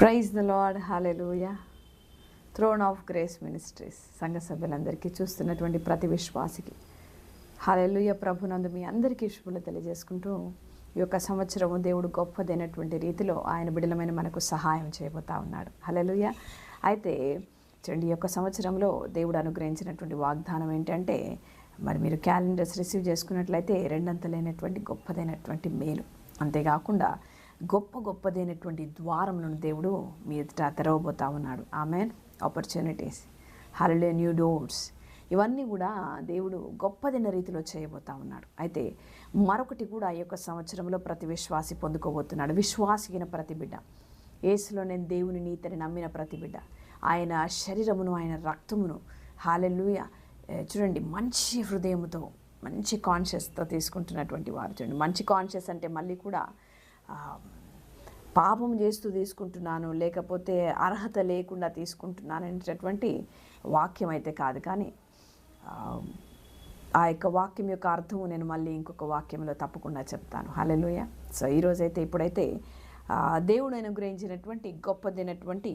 Praise the Lord hallelujah throne of grace ministries సంఘ సభ్యులందరికీ చూస్తున్నటువంటి ప్రతి విశ్వాసికి. హాలెలుయ ప్రభునందు మీ అందరికీ శుభులు తెలియజేసుకుంటూ ఈ యొక్క సంవత్సరము దేవుడు గొప్పదైనటువంటి రీతిలో ఆయన బిడలమైన మనకు సహాయం చేయబోతా ఉన్నాడు. హలెలుయ అయితే చూడండి ఈ యొక్క సంవత్సరంలో దేవుడు అనుగ్రహించినటువంటి వాగ్దానం ఏంటంటే మరి మీరు క్యాలెండర్స్ రిసీవ్ చేసుకున్నట్లయితే రెండంతలైనటువంటి గొప్పదైనటువంటి మేలు. అంతేకాకుండా గొప్ప గొప్పదైనటువంటి ద్వారములను దేవుడు మీ ఎదుట తెరవబోతా ఉన్నాడు. ఆమె ఆపర్చునిటీస్ హరలే న్యూ డోర్స్ ఇవన్నీ కూడా దేవుడు గొప్పదైన రీతిలో చేయబోతా ఉన్నాడు. అయితే మరొకటి కూడా ఈ యొక్క సంవత్సరంలో ప్రతి విశ్వాసి పొందుకోబోతున్నాడు. విశ్వాసిగిన ప్రతి బిడ్డ. ఏసులో నేను దేవుని నీతిని నమ్మిన ప్రతి బిడ్డ. ఆయన శరీరమును ఆయన రక్తమును హాలెల్లుయ చూడండి మంచి హృదయముతో మంచి కాన్షియస్తో తీసుకుంటున్నటువంటి వారు చూడండి. మంచి కాన్షియస్ అంటే మళ్ళీ కూడా పాపం చేస్తూ తీసుకుంటున్నాను లేకపోతే అర్హత లేకుండా తీసుకుంటున్నాను అనేటటువంటి వాక్యం అయితే కాదు. కానీ ఆ, యొక్క వాక్యం యొక్క అర్థము నేను మళ్ళీ ఇంకొక వాక్యంలో తప్పకుండా చెప్తాను. హలెలుయ సో ఈరోజైతే ఇప్పుడైతే దేవుడు అనుగ్రహించినటువంటి గొప్పదైనటువంటి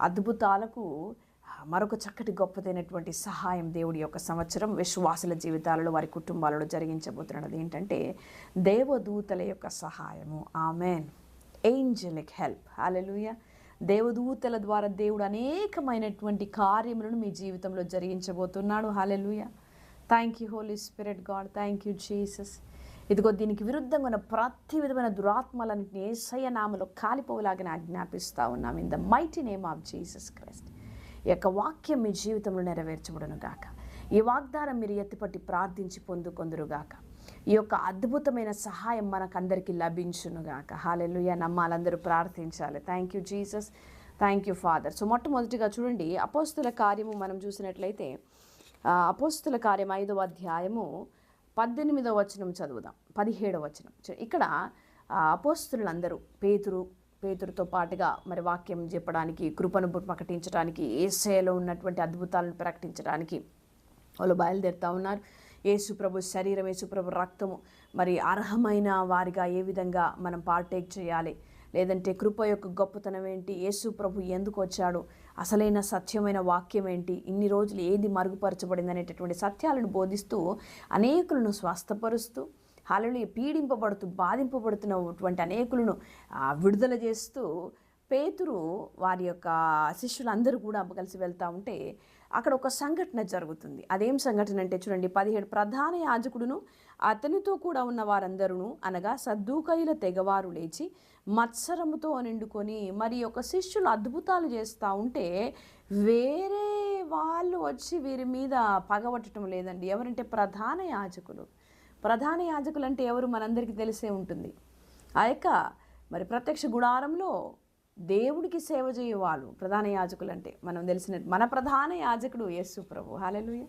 అద్భుతాలకు మరొక చక్కటి గొప్పదైనటువంటి సహాయం దేవుడి యొక్క సంవత్సరం విశ్వాసుల జీవితాలలో వారి కుటుంబాలలో జరిగించబోతున్నది ఏంటంటే దేవదూతల యొక్క సహాయము. ఆమెన్. ఏంజలిక్ హెల్ప్ హాలెలుయ దేవదూతల ద్వారా దేవుడు అనేకమైనటువంటి కార్యములను మీ జీవితంలో జరిగించబోతున్నాడు. Hallelujah thank you Holy Spirit God thank you Jesus ఇదిగో దీనికి విరుద్ధంగా ఉన్న ప్రతి విధమైన దురాత్మలన్నింటినీ ఏసయ్య నామలో కాలిపోలాగా ఆజ్ఞాపిస్తా ఉన్నాం. In the mighty name of Jesus Christ యొక్క వాక్యం మీ జీవితంలో నెరవేర్చబడును గాక. ఈ వాగ్దానం మీరు ఎత్తిపట్టి ప్రార్థించి పొందుకొందురుగాక ఈ యొక్క అద్భుతమైన సహాయం మనకందరికీ లభించునుగాక హాలెలుయ నమ్మాలందరూ ప్రార్థించాలి. Thank you Jesus thank you Father so మొట్టమొదటిగా చూడండి అపోస్తుల కార్యము మనం చూసినట్లయితే అపోస్తుల కార్యం ఐదవ అధ్యాయము పద్దెనిమిదవ వచనం చదువుదాం. పదిహేడవ వచనం. ఇక్కడ అపోస్తులందరూ పేతురు పేతురుతో పాటుగా మరి వాక్యం చెప్పడానికి కృపను ప్రకటించడానికి ఏసయలో ఉన్నటువంటి అద్భుతాలను ప్రకటించడానికి వాళ్ళు బయలుదేరుతా ఉన్నారు. ఏసుప్రభు శరీరం ఏసుప్రభు రక్తము మరి అర్హమైన వారిగా ఏ విధంగా మనం పార్టేక్ చేయాలి? లేదంటే కృప యొక్క గొప్పతనం ఏంటి? యేసు ప్రభు ఎందుకు వచ్చాడు? అసలైన సత్యమైన వాక్యం ఏంటి? ఇన్ని రోజులు ఏది మరుగుపరచబడింది అనేటటువంటి సత్యాలను బోధిస్తూ అనేకులను స్వస్థపరుస్తూ హాలలో పీడింపబడుతూ బాధింపబడుతున్నటువంటి అనేకులను విడుదల చేస్తూ పేతురు వారి యొక్క శిష్యులందరూ కూడా కలిసి వెళ్తూ ఉంటే అక్కడ ఒక సంఘటన జరుగుతుంది. అదేం సంఘటన అంటే చూడండి పదిహేడు ప్రధాన యాజకుడును అతనితో కూడా ఉన్న వారందరూ అనగా సద్దుకైల తెగవారు లేచి మత్సరముతో నిండుకొని మరి ఒక శిష్యులు అద్భుతాలు చేస్తూ ఉంటే వేరే వాళ్ళు వచ్చి వీరి మీద పగబట్టడం లేదండి. ఎవరంటే ప్రధాన యాజకులు. ప్రధాన యాజకులు అంటే ఎవరు మనందరికీ తెలిసే ఉంటుంది. ఆ యొక్క మరి ప్రత్యక్ష గుడారంలో దేవుడికి సేవ చేయవాళ్ళు ప్రధాన యాజకులు అంటే మనం తెలిసిన మన ప్రధాన యాజకుడు యేసు ప్రభు. హాలెలుయ్య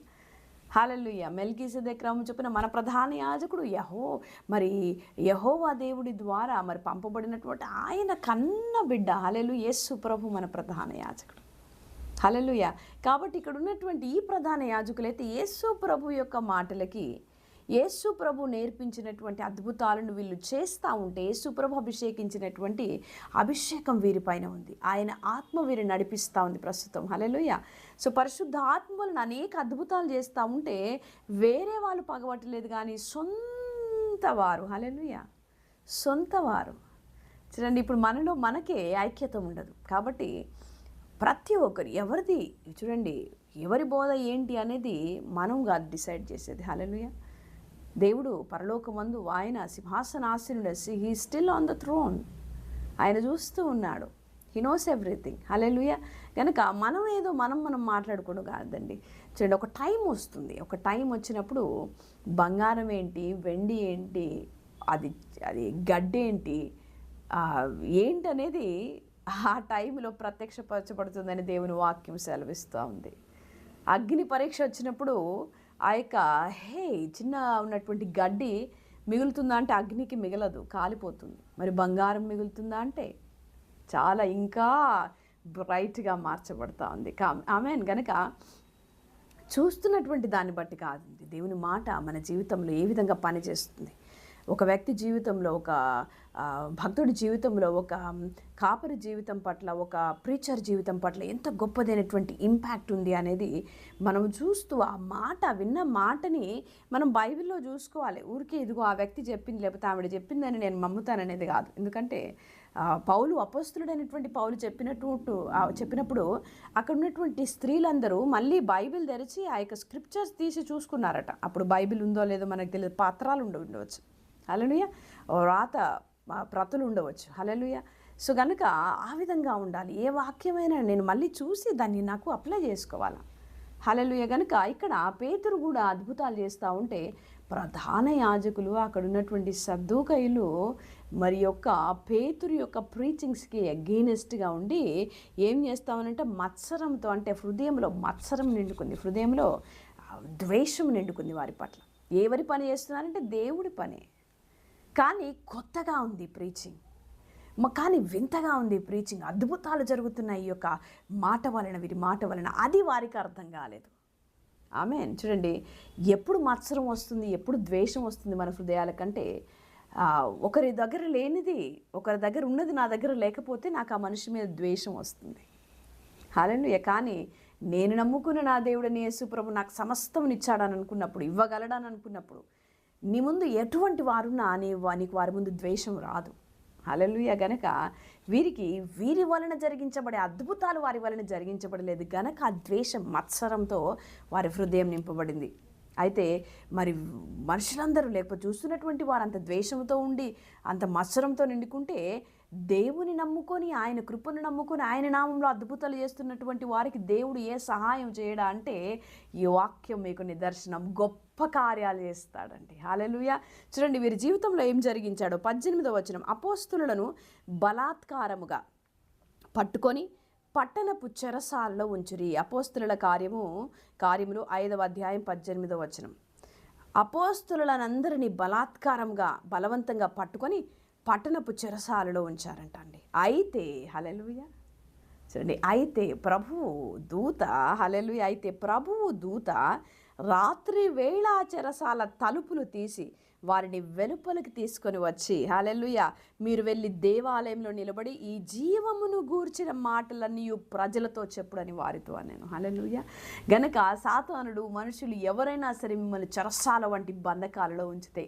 హాలెలుయ మెల్కీసెదెక్ క్రమం చెప్పిన మన ప్రధాన యాజకుడు యహో మరి యహోవా దేవుడి ద్వారా మరి పంపబడినటువంటి ఆయన కన్న బిడ్డ. హాలెలు యేసు ప్రభు మన ప్రధాన యాజకుడు. హలలుయ కాబట్టి ఇక్కడ ఉన్నటువంటి ఈ ప్రధాన యాజకులైతే యేసు ప్రభు యొక్క మాటలకి యేసు ప్రభు నేర్పించినటువంటి అద్భుతాలను వీళ్ళు చేస్తూ ఉంటే యేసు ప్రభు అభిషేకించినటువంటి అభిషేకం వీరిపైన ఉంది. ఆయన ఆత్మ వీరిని నడిపిస్తూ ఉంది ప్రస్తుతం. హలెలుయ సో పరిశుద్ధ ఆత్మలను అనేక అద్భుతాలు చేస్తూ ఉంటే వేరే వాళ్ళు పగబట్టలేదు కానీ సొంత వారు. హలెలుయ సొంత వారు. చూడండి ఇప్పుడు మనలో మనకే ఐక్యత ఉండదు. కాబట్టి ప్రతి ఒక్కరు ఎవరిది చూడండి ఎవరి బోధ ఏంటి అనేది మనం కాదు డిసైడ్ చేసేది. హలలుయ దేవుడు పరలోకమందు ఆయన సింహాసనాశనుడు he still on the throne ఆయన చూస్తూ ఉన్నాడు. హీ నోస్ ఎవ్రీథింగ్ హలెలుయ కనుక మనం ఏదో మనం మనం మాట్లాడుకోవడం కాదండి. చూడండి ఒక టైం వస్తుంది. ఒక టైం వచ్చినప్పుడు బంగారం ఏంటి వెండి ఏంటి అది అది గడ్డి ఏంటి ఏంటనేది ఆ టైంలో ప్రత్యక్షపరచబడుతుందని దేవుని వాక్యం సెలవిస్తూ ఉంది. అగ్ని పరీక్ష వచ్చినప్పుడు ఆ యొక్క హే చిన్న ఉన్నటువంటి గడ్డి మిగులుతుందా అంటే అగ్నికి మిగలదు కాలిపోతుంది. మరి బంగారం మిగులుతుందా అంటే చాలా ఇంకా బ్రైట్గా మార్చబడతా ఉంది కా ఆమె గనక చూస్తున్నటువంటి దాన్ని బట్టి కాదు దేవుని మాట మన జీవితంలో ఏ విధంగా పనిచేస్తుంది? ఒక వ్యక్తి జీవితంలో ఒక భక్తుడి జీవితంలో ఒక కాపరి జీవితం పట్ల ఒక ప్రీచర్ జీవితం పట్ల ఎంత గొప్పదైనటువంటి ఇంపాక్ట్ ఉంది అనేది మనం చూస్తూ ఆ మాట విన్న మాటని మనం బైబిల్లో చూసుకోవాలి. ఊరికే ఇదిగో ఆ వ్యక్తి చెప్పింది లేకపోతే ఆవిడ చెప్పిందని నేను నమ్ముతాననేది కాదు. ఎందుకంటే పౌలు అపస్తుడైనటువంటి పౌలు చెప్పినట్టు చెప్పినప్పుడు అక్కడ ఉన్నటువంటి స్త్రీలందరూ మళ్ళీ బైబిల్ తెరిచి ఆ యొక్క స్క్రిప్చర్స్ తీసి చూసుకున్నారట. అప్పుడు బైబిల్ ఉందో లేదో మనకు తెలియదు. పాత్రాలు ఉండి ఉండవచ్చు. హలలుయ రాత ప్రతులు ఉండవచ్చు. హలలుయ సో కనుక ఆ విధంగా ఉండాలి. ఏ వాక్యమైనా నేను మళ్ళీ చూసి దాన్ని నాకు అప్లై చేసుకోవాలా? హలలుయ గనుక ఇక్కడ పేతురు కూడా అద్భుతాలు చేస్తూ ఉంటే ప్రధాన యాజకులు అక్కడ ఉన్నటువంటి సర్దూకయులు మరి యొక్క పేతురు యొక్క ప్రీచింగ్స్కి అగెయినెస్ట్గా ఉండి ఏం చేస్తామనంటే మత్సరంతో అంటే హృదయంలో మత్సరం నిండుకుంది. హృదయంలో ద్వేషం నిండుకుంది వారి పట్ల. ఎవరి పని చేస్తున్నారంటే దేవుడి పని. కానీ కొత్తగా ఉంది ప్రీచింగ్ కానీ వింతగా ఉంది ప్రీచింగ్ అద్భుతాలు జరుగుతున్నాయి ఈ యొక్క మాట వలన వీరి మాట వలన. అది వారికి అర్థం కాలేదు. ఆమె చూడండి ఎప్పుడు మత్సరం వస్తుంది ఎప్పుడు ద్వేషం వస్తుంది మన హృదయాల కంటే ఒకరి దగ్గర లేనిది ఒకరి దగ్గర ఉన్నది నా దగ్గర లేకపోతే నాకు ఆ మనిషి మీద ద్వేషం వస్తుంది. హాలెలుయ కానీ నేను నమ్ముకున్న నా దేవుడని యేసుప్రభు నాకు సమస్తం ఇచ్చాడని అనుకున్నప్పుడు ఇవ్వగలడని అనుకున్నప్పుడు నీ ముందు ఎటువంటి వారున్నా నీ నీకు వారి ముందు ద్వేషం రాదు. అలలుయ గనక వీరికి వీరి వలన జరిగించబడే అద్భుతాలు వారి వలన జరిగించబడలేదు. గనక ఆ ద్వేషం మత్సరంతో వారి హృదయం నింపబడింది. అయితే మరి మనుషులందరూ లేకపోతే చూస్తున్నటువంటి వారు అంత ద్వేషంతో ఉండి అంత మత్సరంతో నిండుకుంటే దేవుని నమ్ముకొని ఆయన కృపను నమ్ముకొని ఆయన నామంలో అద్భుతాలు చేస్తున్నటువంటి వారికి దేవుడు ఏ సహాయం చేయడా అంటే ఈ వాక్యం మీకు నిదర్శనం. గొప్ప కార్యాలు చేస్తాడండి. హాలెలుయ చూడండి వీరి జీవితంలో ఏం జరిగించాడో. పద్దెనిమిదో వచనం. అపోస్తులను బలాత్కారముగా పట్టుకొని పట్టణపు చెరసాలలో ఉంచురి. అపోస్తుల కార్యము కార్యములు ఐదవ అధ్యాయం పద్దెనిమిదవ వచనం. అపోస్తులందరినీ బలాత్కారంగా బలవంతంగా పట్టుకొని పట్టణపు చెరసాలలో ఉంచారంట అండి అయితే హలెలుయ చూడండి అయితే ప్రభువు దూత హలెలుయ అయితే ప్రభువు దూత రాత్రి వేళ చెరసాల తలుపులు తీసి వారిని వెలుపలికి తీసుకొని వచ్చి హాలెల్లుయ! మీరు వెళ్ళి దేవాలయంలో నిలబడి ఈ జీవమును గూర్చిన మాటలన్నీ ప్రజలతో చెప్పుడని వారితో నేను హాలెల్లుయ! గనక సాతానుడు మనుషులు ఎవరైనా సరే మిమ్మల్ని చెరసాల వంటి బంధకాలలో ఉంచితే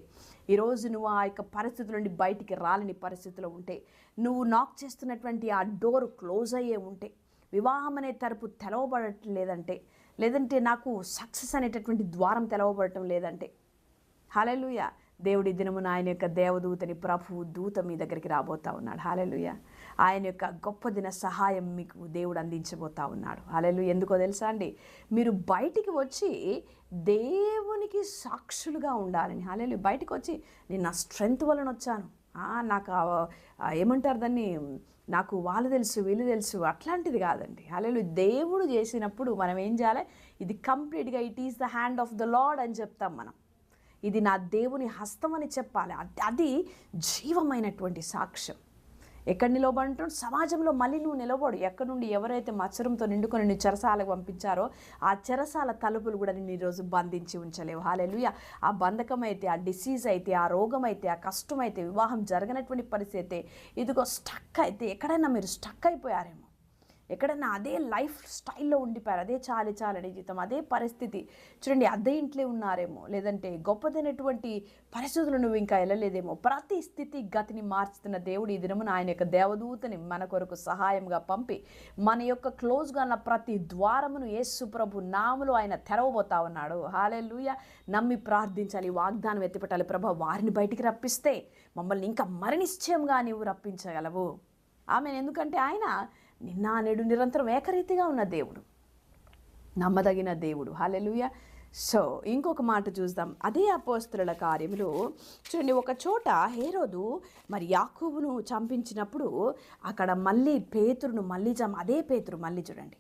ఈరోజు నువ్వు ఆ యొక్క పరిస్థితుల నుండి బయటికి రాలని పరిస్థితిలో ఉంటే నువ్వు నాక్ చేస్తున్నటువంటి ఆ డోర్ క్లోజ్ అయ్యే ఉంటే వివాహం అనే తరపు తెలవబడటం లేదంటే నాకు సక్సెస్ అనేటటువంటి ద్వారం తెలవబడటం లేదంటే. హాలెలుయ దేవుడి దినమున ఆయన యొక్క దేవదూతని ప్రభు దూత మీ దగ్గరికి రాబోతా ఉన్నాడు. హాలెలుయ ఆయన యొక్క గొప్ప దిన సహాయం మీకు దేవుడు అందించబోతా ఉన్నాడు. హాలెలు ఎందుకో తెలుసా అండి? మీరు బయటికి వచ్చి దేవునికి సాక్షులుగా ఉండాలని. హాలెలు బయటకు వచ్చి నేను నా స్ట్రెంగ్త్ వలన వచ్చాను. నాకు ఏమంటారు దాన్ని? నాకు వాళ్ళు తెలుసు వీళ్ళు తెలుసు అట్లాంటిది కాదండి. అలెలు దేవుడు చేసినప్పుడు మనం ఏం చేయాలి? ఇది కంప్లీట్గా it is the hand of the Lord అని చెప్తాం మనం. ఇది నా దేవుని హస్తం అని చెప్పాలి. అది- అది జీవమైనటువంటి సాక్ష్యం. ఎక్కడ నిలబడంటాడు సమాజంలో మళ్ళీ నువ్వు నిలబడు ఎక్కడ నుండి ఎవరైతే మత్సరంతో నిండుకొని నీ చెరసాలకు పంపించారో ఆ చెరసాల తలుపులు కూడా నేను ఈరోజు బంధించి ఉంచలేవు. హాలెలుయ ఆ బంధకం అయితే ఆ డిసీజ్ అయితే ఆ రోగం అయితే ఆ కష్టం అయితే వివాహం జరగనటువంటి పరిస్థితి అయితే ఇదిగో స్టక్ అయితే ఎక్కడైనా మీరు స్టక్ అయిపోయారేమో. ఎక్కడైనా అదే లైఫ్ స్టైల్లో ఉండిపోయారు అదే చాలి చాలని జీవితం అదే పరిస్థితి. చూడండి అదే ఇంట్లో ఉన్నారేమో లేదంటే గొప్పదైనటువంటి పరిస్థితులు నువ్వు ఇంకా వెళ్ళలేదేమో ప్రతి స్థితి గతిని మార్చుతున్న దేవుడు ఈ దినమున ఆయన యొక్క దేవదూతని మన కొరకు సహాయంగా పంపి మన యొక్క క్లోజ్గా ఉన్న ప్రతి ద్వారమును యేసు ప్రభు నాములు ఆయన తెరవబోతా ఉన్నాడు. హాలెలుయ నమ్మి ప్రార్థించాలి వాగ్దానం ఎత్తిపెట్టాలి. ప్రభు వారిని బయటికి రప్పిస్తే మమ్మల్ని ఇంకా మరణిశ్చయంగా నీవు రప్పించగలవు. ఆమె ఎందుకంటే ఆయన నిన్న నేడు నిరంతరం ఏకరీతిగా ఉన్న దేవుడు. నమ్మదగిన దేవుడు. హాలెలుయ సో ఇంకొక మాట చూద్దాం. అదే అపోస్తుల కార్యంలో చూడండి ఒక చోట హేరోదు మరి యాకూబును చంపించినప్పుడు అక్కడ మళ్ళీ పేతురును మళ్ళీ చం అదే పేతురు మళ్ళీ చూడండి.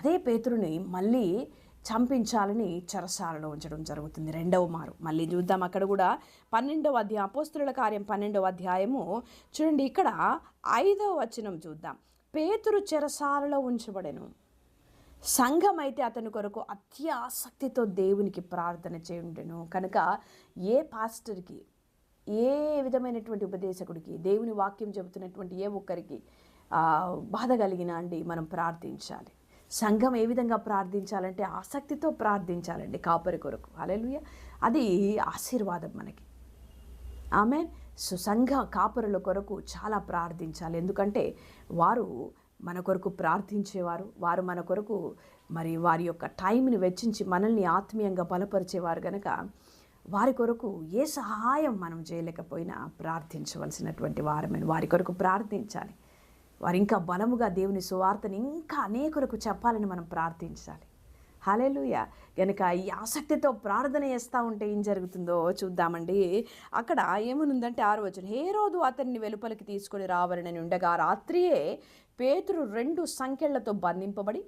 అదే పేతురుని మళ్ళీ చంపించాలని చెరసాలలో ఉంచడం జరుగుతుంది. రెండవ మారు. మళ్ళీ చూద్దాం అక్కడ కూడా పన్నెండవ అధ్యాయం అపోస్తుల కార్యం పన్నెండవ అధ్యాయము చూడండి ఇక్కడ ఐదవ వచనం చూద్దాం. పేతురు చెరసాలలో ఉంచబడెను. సంఘం అయితే అతని కొరకు అత్యాసక్తితో దేవునికి ప్రార్థన చేయుండెను. కనుక ఏ పాస్టర్కి ఏ విధమైనటువంటి ఉపదేశకుడికి దేవుని వాక్యం చెబుతున్నటువంటి ఏ ఒక్కరికి బాధ కలిగినా అండి మనం ప్రార్థించాలి. సంఘం ఏ విధంగా ప్రార్థించాలంటే ఆసక్తితో ప్రార్థించాలండి కాపరి కొరకు. అలెలుయ అది ఆశీర్వాదం మనకి. ఆమె సో సంఘ కాపరుల కొరకు చాలా ప్రార్థించాలి. ఎందుకంటే వారు మన కొరకు ప్రార్థించేవారు వారు మన కొరకు మరి వారి యొక్క టైంని వెచ్చించి మనల్ని ఆత్మీయంగా బలపరిచేవారు కనుక వారి కొరకు ఏ సహాయం మనం చేయలేకపోయినా ప్రార్థించవలసినటువంటి వారమైన వారి కొరకు ప్రార్థించాలి. వారు ఇంకా బలముగా దేవుని సువార్తని ఇంకా అనేకులకు చెప్పాలని మనం ప్రార్థించాలి. హాలేలుయ. కనుక ఈ ఆసక్తితో ప్రార్థన చేస్తూ ఉంటే ఏం జరుగుతుందో చూద్దామండి. అక్కడ ఏమనుందంటే ఆరు వచ్చిన ఏ రోజు అతన్ని వెలుపలికి తీసుకొని రావాలని ఉండగా రాత్రియే పేతురు రెండు సంఖ్యలతో బంధింపబడి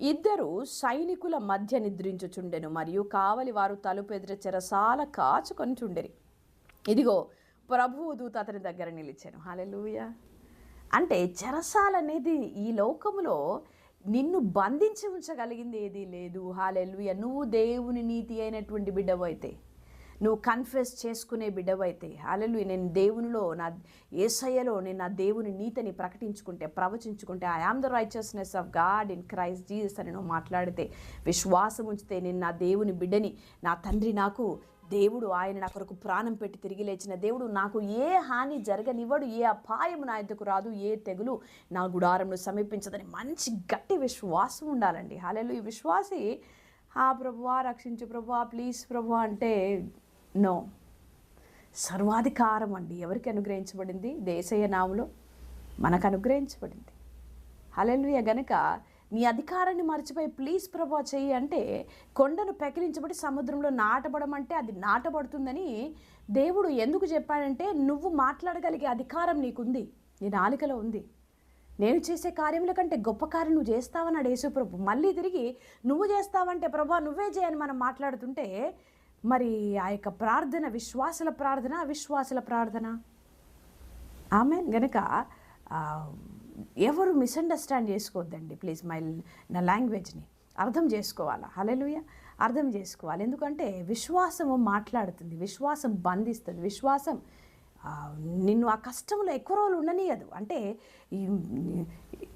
ఇద్దరు సైనికుల మధ్య నిద్రించుచుండెను. మరియు కావలి వారు తలుపు ఎదుర చెరసాల కాచుకొని చుండెరి. ఇదిగో ప్రభువు దూత అతని దగ్గర నిలిచాను. హాలెలూయ. అంటే చెరసాల అనేది ఈ లోకములో నిన్ను బంధించి ఉంచగలిగింది ఏదీ లేదు. హాలెల్వియ నువ్వు దేవుని నీతి అయినటువంటి బిడ్డవైతే నువ్వు కన్ఫెస్ చేసుకునే బిడ్డవైతే హాలెలు నేను దేవునిలో నా ఏసయ్యలో నేను నా దేవుని నీతిని ప్రకటించుకుంటే ప్రవచించుకుంటే I am the righteousness of God in Christ Jesus అని నువ్వు మాట్లాడితే విశ్వాసం ఉంచితే నేను నా దేవుని బిడ్డని నా తండ్రి నాకు దేవుడు ఆయన నా కొరకు ప్రాణం పెట్టి తిరిగి లేచిన దేవుడు నాకు ఏ హాని జరగనివ్వడు ఏ అపాయం నా ఎద్దకు రాదు ఏ తెగులు నా గుడారంను సమీపించదని మంచి గట్టి విశ్వాసం ఉండాలండి. హాలెలు ఈ విశ్వాసి ఆ ప్రభువా రక్షించు ప్రభువా ప్లీజ్ ప్రభు అంటే నో. సర్వాధికారం అండి. ఎవరికి అనుగ్రహించబడింది? దేశీయ నాములో మనకు అనుగ్రహించబడింది. హలెలుయ గనక మీ అధికారాన్ని మర్చిపోయి ప్లీజ్ ప్రభా చెయ్యి. అంటే కొండను పెకిలించబడి సముద్రంలో నాటబడమంటే అది నాటబడుతుందని దేవుడు ఎందుకు చెప్పాడంటే నువ్వు మాట్లాడగలిగే అధికారం నీకుంది నీ నాలుకలో ఉంది. నేను చేసే కార్యముల కంటే గొప్ప కార్యం నువ్వు చేస్తావన్నాడు యేసుప్రభు. మళ్ళీ తిరిగి నువ్వు చేస్తావంటే ప్రభా నువ్వే చేయని మనం మాట్లాడుతుంటే మరి ఆ యొక్క ప్రార్థన విశ్వాసుల ప్రార్థన అవిశ్వాసుల ప్రార్థన. ఆమె గనక ఎవరు మిస్అండర్స్టాండ్ చేసుకోవద్దండి. ప్లీజ్ మై నా లాంగ్వేజ్ని అర్థం చేసుకోవాలా? హలెలుయ అర్థం చేసుకోవాలి. ఎందుకంటే విశ్వాసము మాట్లాడుతుంది. విశ్వాసం బంధిస్తుంది. విశ్వాసం నిన్ను ఆ కష్టంలో ఎక్కువ రోజులు ఉండనీయదు. అంటే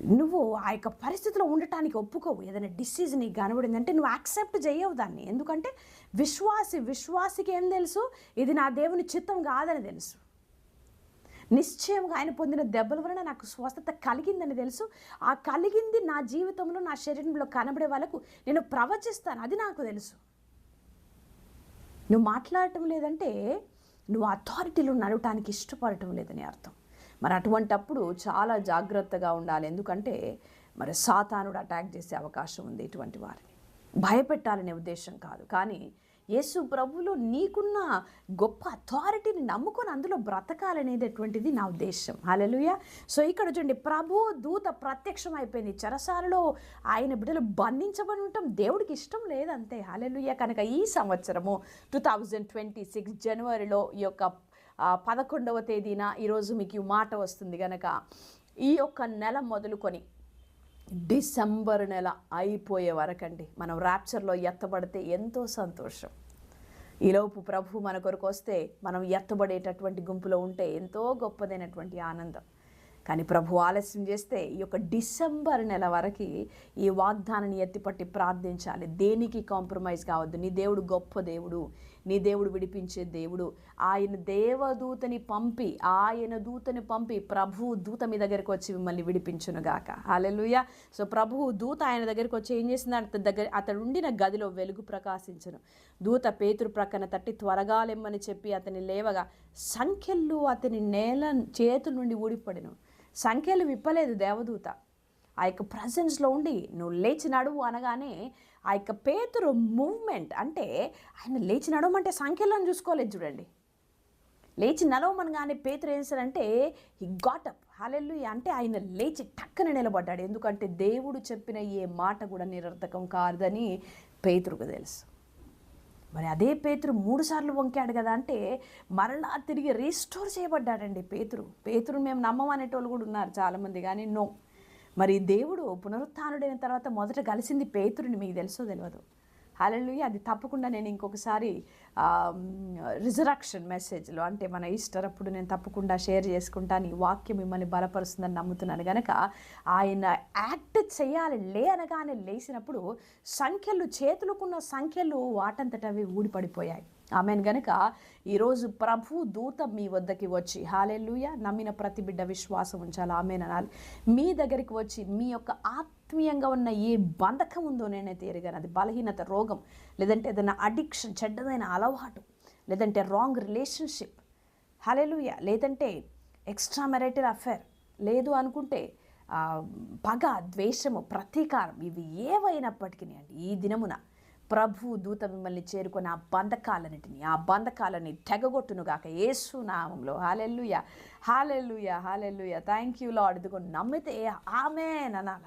నువ్వు ఆ యొక్క పరిస్థితిలో ఉండటానికి ఒప్పుకోవు. ఏదైనా డిసీజ్ నీకు కనబడింది అంటే నువ్వు యాక్సెప్ట్ చేయవు దాన్ని. ఎందుకంటే విశ్వాసి విశ్వాసికి ఏం తెలుసు? ఇది నా దేవుని చిత్తం కాదని తెలుసు. నిశ్చయంగా ఆయన పొందిన దెబ్బల వలన నాకు స్వస్థత కలిగిందని తెలుసు. ఆ కలిగింది నా జీవితంలో నా శరీరంలో కనబడే వాళ్ళకు నేను ప్రవచిస్తాను. అది నాకు తెలుసు. నువ్వు మాట్లాడటం లేదంటే నువ్వు అథారిటీలో నడవటానికి ఇష్టపడటం లేదని అర్థం. మరి అటువంటప్పుడు చాలా జాగ్రత్తగా ఉండాలి. ఎందుకంటే మరి సాతానుడు అటాక్ చేసే అవకాశం ఉంది ఇటువంటి వారిని. భయపెట్టాలనే ఉద్దేశం కాదు. కానీ యేసు ప్రభులో నీకున్న గొప్ప అథారిటీని నమ్ముకొని అందులో బ్రతకాలనేటటువంటిది నా ఉద్దేశం. హలలుయ సో ఇక్కడ చూడండి ప్రభు దూత ప్రత్యక్షం అయిపోయింది చెరసాలలో ఆయన బిడ్డలు బంధించబడి ఉండటం దేవుడికి ఇష్టం లేదంతే. హలలుయ కనుక ఈ సంవత్సరము టూ థౌజండ్ ట్వంటీ సిక్స్ జనవరిలో ఈ యొక్క పదకొండవ తేదీన ఈరోజు మీకు ఈ మాట వస్తుంది కనుక ఈ యొక్క నెల మొదలుకొని డిసెంబర్ నెల అయిపోయే వరకండి. మనం ర్యాప్చర్లో ఎత్తబడితే ఎంతో సంతోషం. ఈలోపు ప్రభు మన కొరకు వస్తే మనం ఎత్తబడేటటువంటి గుంపులో ఉంటే ఎంతో గొప్పదైనటువంటి ఆనందం. కానీ ప్రభు ఆలస్యం చేస్తే ఈ యొక్క డిసెంబర్ నెల వరకు ఈ వాగ్దానాన్ని ఎత్తిపట్టి ప్రార్థించాలి. దేనికి కాంప్రమైజ్ కావద్దు. నీ దేవుడు గొప్ప దేవుడు. నీ దేవుడు విడిపించే దేవుడు. ఆయన దేవదూతని పంపి ఆయన దూతని పంపి ప్రభు దూత మీ దగ్గరికి వచ్చి మిమ్మల్ని విడిపించునుగాక అలెలుయ సో ప్రభు దూత ఆయన దగ్గరికి వచ్చి ఏం చేసింది? అతని దగ్గర అతడు ఉండిన గదిలో వెలుగు ప్రకాశించను. దూత పేతురు ప్రక్కన తట్టి త్వరగా లెమ్మని చెప్పి అతని లేవగా సంఖ్యలు అతని నేల చేతుల నుండి ఊడిపడెను. సంఖ్యలు విప్పలేదు దేవదూత. ఆ యొక్క ప్రజెన్స్లో ఉండి నువ్వు లేచి నడువు అనగానే ఆ యొక్క పేతురు మూవ్మెంట్ అంటే ఆయన లేచి నడవమంటే సంఖ్యలను చూసుకోలేదు చూడండి. లేచి నడవమనగానే పేతురు ఏం చేశాడంటే ఈ గాటప్ హాలెల్లు అంటే ఆయన లేచి టక్కన నిలబడ్డాడు. ఎందుకంటే దేవుడు చెప్పిన ఏ మాట కూడా నిరర్థకం కాదని పేతురుకు తెలుసు. మరి అదే పేతురు మూడుసార్లు వంకాడు కదా అంటే మరలా తిరిగి రీస్టోర్ చేయబడ్డాడండి పేతురు. పేతురు మేము నమ్మమనేటోళ్ళు కూడా ఉన్నారు చాలామంది కానీ నో మరి దేవుడు పునరుత్డైన తర్వాత మొదట కలిసింది పేతురుని మీకు తెలుసో తెలియదు హాలెల్లుయ్య అది తప్పకుండా నేను ఇంకొకసారి రిజరక్షన్ మెసేజ్లో అంటే మన ఈస్టర్ అప్పుడు నేను తప్పకుండా షేర్ చేసుకుంటాను ఈ వాక్యం మిమ్మల్ని బలపరుస్తుందని నమ్ముతున్నాను. కనుక ఆయన యాక్ట్ చేయాలి లే అనగానే లేచినప్పుడు సంఖ్యలు చేతులకున్న సంఖ్యలు వాటంతట అవి ఊడిపడిపోయాయి. ఆమెను గనుక ఈరోజు ప్రభు దూత మీ వద్దకి వచ్చి హాలెల్లుయ నమ్మిన ప్రతి బిడ్డ విశ్వాసం ఉంచాలి. ఆమె అనాలి. మీ దగ్గరికి వచ్చి మీ యొక్క ఆత్మీయంగా ఉన్న ఏ బంధకం ఉందో నేనైతే ఎరిగాను. అది బలహీనత రోగం లేదంటే ఏదైనా అడిక్షన్ చెడ్డదైన అలవాటు లేదంటే రాంగ్ రిలేషన్షిప్ హలెలుయ. లేదంటే ఎక్స్ట్రా మెరైటల్ అఫేర్ లేదు అనుకుంటే పగ ద్వేషము ప్రతీకారం ఇవి ఏవైనప్పటికీ అండి ఈ దినమున ప్రభు దూత మిమ్మల్ని చేరుకుని ఆ బంధకాలన్నిటిని ఆ బంధకాలని తెగగొట్టునుగాక ఏసు నామంలో. Hallelujah hallelujah hallelujah. Thank you Lord ఇదిగో నమ్మితే ఆమె అనాల.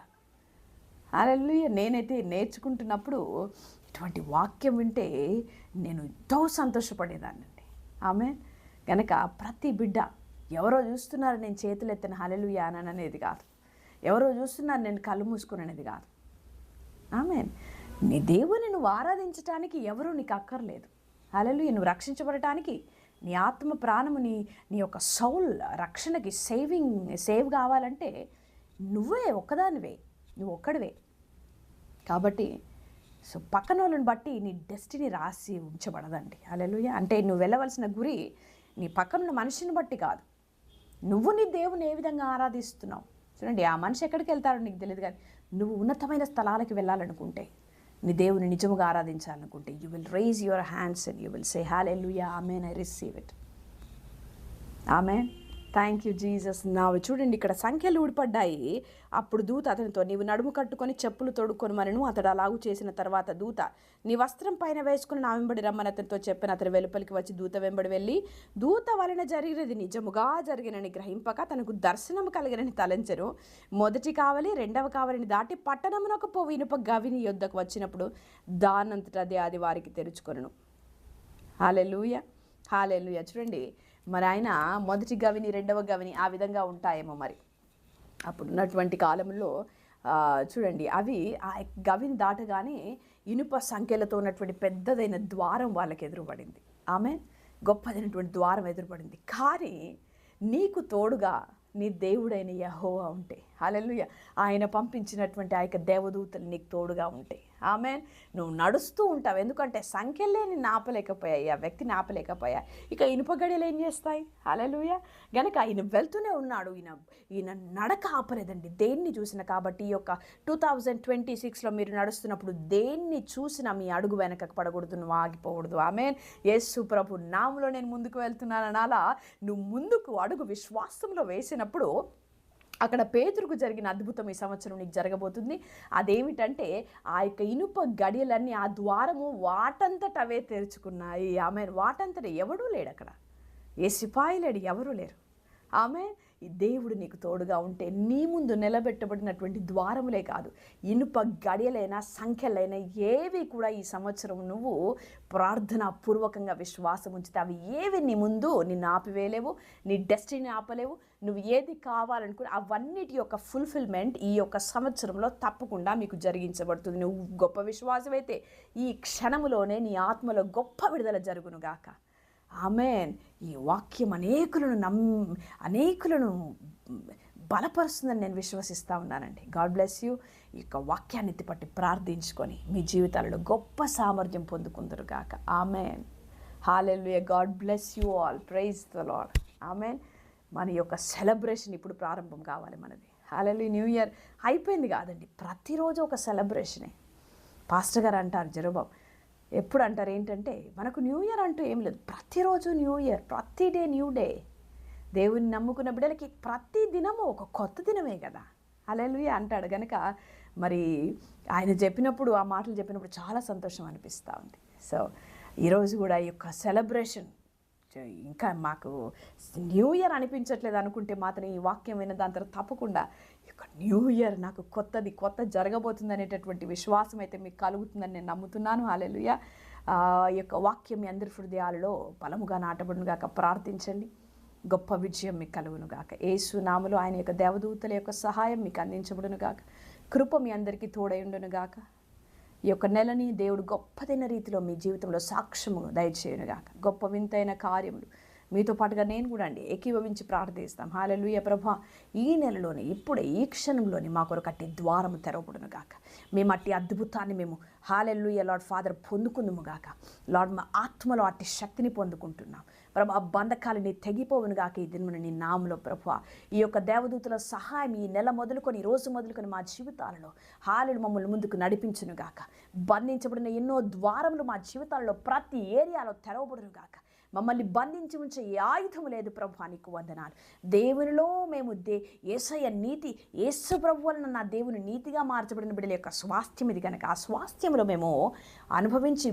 హాలెల్లుయ. నేనైతే నేర్చుకుంటున్నప్పుడు ఇటువంటి వాక్యం వింటే నేను ఎంతో సంతోషపడేదాన్నండి. ఆమె కనుక ప్రతి బిడ్డ ఎవరో చూస్తున్నారు నేను చేతులు ఎత్తిన హలెలుయ అనేది కాదు. ఎవరో చూస్తున్నారు నేను కళ్ళు మూసుకుని అనేది కాదు. ఆమె నీ దేవుని నువ్వు ఆరాధించటానికి ఎవరూ నీకు అక్కర్లేదు. అలలు నువ్వు రక్షించబడటానికి నీ ఆత్మ ప్రాణము నీ నీ యొక్క సౌల్ రక్షణకి సేవింగ్ సేవ్ కావాలంటే నువ్వే ఒక్కదానివే. నువ్వు ఒక్కడివే. కాబట్టి సో పక్కన వాళ్ళని బట్టి నీ డెస్టినీ రాసి ఉంచబడదండి. అలెలుయ అంటే నువ్వు వెళ్ళవలసిన గురి నీ పక్కన మనిషిని బట్టి కాదు. నువ్వు నీ దేవుని ఏ విధంగా ఆరాధిస్తున్నావు? చూడండి ఆ మనిషి ఎక్కడికి వెళ్తారో నీకు తెలియదు కానీ నువ్వు ఉన్నతమైన స్థలాలకి వెళ్ళాలనుకుంటే నీ దేవుని నిజముగా ఆరాధించాలనుకుంటే you will raise your hands and you will say hallelujah amen I receive it ఆమె థ్యాంక్ యూ జీసస్ నా చూడండి ఇక్కడ సంఖ్యలు ఊడిపడ్డాయి. అప్పుడు దూత అతనితో నీవు నడుము కట్టుకొని చెప్పులు తొడుక్కొని మనను అతడు అలాగు చేసిన తర్వాత దూత నీ వస్త్రం పైన వేసుకుని నా వెంబడి రమ్మని అతనితో చెప్పిన. అతను వెలుపలికి వచ్చి దూత వెంబడి వెళ్ళి దూత వలన జరిగినది నిజముగా జరిగినని గ్రహింపక తనకు దర్శనం కలిగినని తలంచరు మొదటి కావలి రెండవ కావలిని దాటి పట్టణమునకు పోవు ఇనుప గవిని యొద్దకు వచ్చినప్పుడు దానంతట అదే అది వారికి తెరుచుకొనను. Hallelujah hallelujah. చూడండి మరి ఆయన మొదటి గవిని రెండవ గవిని ఆ విధంగా ఉంటాయేమో మరి. అప్పుడున్నటువంటి కాలంలో చూడండి అవి ఆ గవిని దాటగానే ఇనుప సంఖ్యలతో ఉన్నటువంటి పెద్దదైన ద్వారం వాళ్ళకి ఎదురుపడింది. ఆమె గొప్పదైనటువంటి ద్వారం ఎదురుపడింది. కానీ నీకు తోడుగా నీ దేవుడైన యహోవా ఉంటే హాలెల్లుయ. ఆయన పంపించినటువంటి ఆ యొక్క దేవదూతలు నీకు తోడుగా ఉంటాయి ఆమె నువ్వు నడుస్తూ ఉంటావు. ఎందుకంటే సంఖ్యలే నేను ఆపలేకపోయాయి ఆ వ్యక్తిని ఆపలేకపోయా ఇక ఇనుప గడియలు ఏం చేస్తాయి? హలలుయ గనక ఆయన వెళ్తూనే ఉన్నాడు. ఈయన ఈయన నడక ఆపలేదండి. దేన్ని చూసిన కాబట్టి ఈ యొక్క టూ థౌజండ్ ట్వంటీ సిక్స్లో మీరు నడుస్తున్నప్పుడు దేన్ని చూసినా మీ అడుగు వెనకకు పడకూడదు. నువ్వు ఆగిపోకూడదు. ఆమె యేసు ప్రభు నాములో నేను ముందుకు వెళ్తున్నాను అలా నువ్వు ముందుకు అడుగు విశ్వాసంలో వేసినప్పుడు అక్కడ పేతురుకు జరిగిన అద్భుతం ఈ సంవత్సరం నీకు జరగబోతుంది. అదేమిటంటే ఆ యొక్క ఇనుప గడియలన్నీ ఆ ద్వారము వాటంతట అవే తెరుచుకున్నాయి. ఆమె వాటంతట ఎవడూ లేడు అక్కడ ఏ సిపాయి లేడు ఎవరూ లేరు. ఆమె ఈ దేవుడు నీకు తోడుగా ఉంటే నీ ముందు నిలబెట్టబడినటువంటి ద్వారములే కాదు. ఇనుప గడియలైనా సంఖ్యలైనా ఏవి కూడా ఈ సంవత్సరం నువ్వు ప్రార్థన పూర్వకంగా విశ్వాసం ఉంచితే అవి ఏవి నీ ముందు నిన్ను ఆపివేయలేవు నీ డెస్టినీ ఆపలేవు నువ్వు ఏది కావాలనుకుని అవన్నిటి యొక్క ఫుల్ఫిల్మెంట్ ఈ యొక్క సంవత్సరంలో తప్పకుండా మీకు జరిగించబడుతుంది. నువ్వు గొప్ప విశ్వాసమైతే ఈ క్షణములోనే నీ ఆత్మలో గొప్ప విడుదల జరుగునుగాక. ఆమెన్. ఈ వాక్యం అనేకులను నమ్ అనేకులను బలపరుస్తుందని నేను విశ్వసిస్తూ ఉన్నానండి. God bless you. ఈ యొక్క వాక్యాన్ని ఎత్తిపట్టి ప్రార్థించుకొని మీ జీవితాలలో గొప్ప సామర్థ్యం పొందుకుందరు గాక. Amen. Hallelujah God bless you all praise the lord amen. మన యొక్క సెలబ్రేషన్ ఇప్పుడు ప్రారంభం కావాలి మనది. హాలెల్లు న్యూ ఇయర్ అయిపోయింది కాదండి. ప్రతిరోజు ఒక సెలబ్రేషనే. పాస్టర్ గారు అంటారు జరుబాబు ఎప్పుడు అంటారు ఏంటంటే మనకు న్యూ ఇయర్ అంటూ ఏం లేదు. ప్రతిరోజు న్యూ ఇయర్ ప్రతి డే న్యూ డే. దేవుని నమ్ముకున్న బిడ్డలకి ప్రతి దినము ఒక కొత్త దినమే కదా. అలెలుయ అంటాడు కనుక మరి ఆయన చెప్పినప్పుడు ఆ మాటలు చెప్పినప్పుడు చాలా సంతోషం అనిపిస్తూ ఉంది. సో ఈరోజు కూడా ఈ యొక్క సెలబ్రేషన్ ఇంకా మాకు న్యూ ఇయర్ అనిపించట్లేదు అనుకుంటే మాత్రం ఈ వాక్యం విన్న దాని తర్వాత తప్పకుండా ఈ యొక్క న్యూ ఇయర్ నాకు కొత్తది కొత్త జరగబోతుంది అనేటటువంటి విశ్వాసం అయితే మీకు కలుగుతుందని నేను నమ్ముతున్నాను. హాలెలుయ ఈ యొక్క వాక్యం మీ అందరి హృదయాలలో బలముగా నాటబడును గాక. ప్రార్థించండి. గొప్ప విజయం మీకు కలుగును గాక. ఏసు నాములు ఆయన యొక్క దేవదూతల యొక్క సహాయం మీకు అందించబడును గాక. కృప మీ అందరికీ తోడై గాక. ఈ యొక్క నెలని దేవుడు గొప్పదైన రీతిలో మీ జీవితంలో సాక్ష్యము దయచేయునుగాక. గొప్ప వింతైన కార్యములు. మీతో పాటుగా నేను కూడా అండి ఏకీభవించి ప్రార్థిస్తాం. హాలలుయ ప్రభా ఈ నెలలోనే ఇప్పుడే ఈ క్షణంలోనే మా కొరకు అట్టి ద్వారము తెరవబడును గాక మేము అట్టి అద్భుతాన్ని మేము హాలెల్లుయ లార్డ్ ఫాదర్ పొందుకుందుము గాక లార్డ్ మా ఆత్మలో అట్టి శక్తిని పొందుకుంటున్నాం. ప్రభు ఆ బంధకాలని తెగిపోవును గాక ఈ దినమున నీ నామలో ప్రభు ఈ యొక్క దేవదూతుల సహాయం ఈ నెల మొదలుకొని రోజు మొదలుకొని మా జీవితాలలో హాలులు మమ్మల్ని ముందుకు నడిపించును గాక బంధించబడిన ఎన్నో ద్వారములు మా జీవితాలలో ప్రతి ఏరియాలో తెరవబడును గాక మమ్మల్ని బంధించి ఉంచే ఏ ఆయుధము లేదు ప్రభు నీకు వందనాలు. దేవునిలో మేము దే ఏసయ్య నీతి యేసు ప్రభు వలన నా దేవుని నీతిగా మార్చబడిన బిడ్డల యొక్క స్వాస్థ్యం ఇది కనుక ఆ స్వాస్థ్యంలో మేము అనుభవించి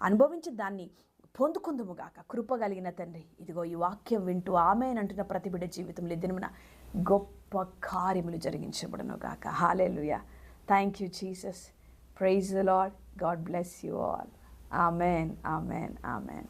అనుభవించి దాన్ని పొందుకుందుముగాక. కృప కలిగిన తండ్రి ఇదిగో ఈ వాక్యం వింటూ ఆమె అంటున్న ప్రతి బిడ్డ జీవితంలో దినమున గొప్ప కార్యములు జరిగించబడును గాక hallelujah thank you Jesus praise lord God bless you all amen amen amen